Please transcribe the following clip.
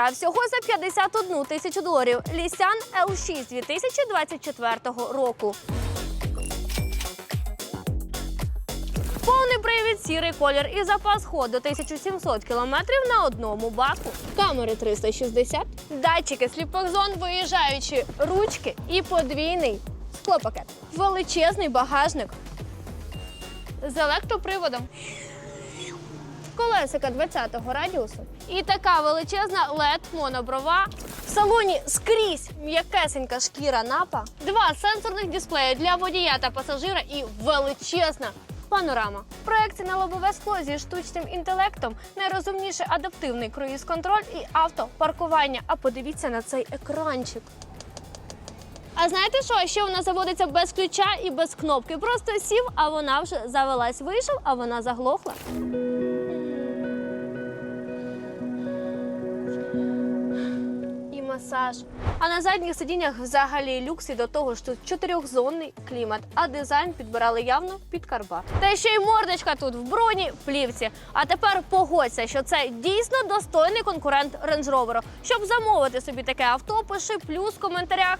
Камера всього за 51 тисячу доларів. Лісян L6 2024 року. Повний привід, сірий колір і запас ходу 1700 км на одному баку. Камери 360, датчики сліпих зон, виїжджаючі ручки і подвійний склопакет. Величезний багажник з електроприводом. Колесика 20-го радіусу. І така величезна led моноброва. В салоні скрізь м'якесенька шкіра напа, два сенсорних дисплеї для водія та пасажира і величезна панорама. Проекція на лобове скло зі штучним інтелектом, найрозумніший адаптивний круїз-контроль і автопаркування. А подивіться на цей екранчик. А знаєте що? Ще вона заводиться без ключа і без кнопки. Просто сів, а вона вже завелась. Вийшов, а вона заглохла. Масаж. А на задніх сидіннях взагалі люкс і до того ж тут чотирьохзонний клімат, а дизайн підбирали явно під карба. Та ще й мордочка тут в броні плівці. А тепер погодься, що це дійсно достойний конкурент Range Rover. Щоб замовити собі таке авто, пиши плюс в коментарях.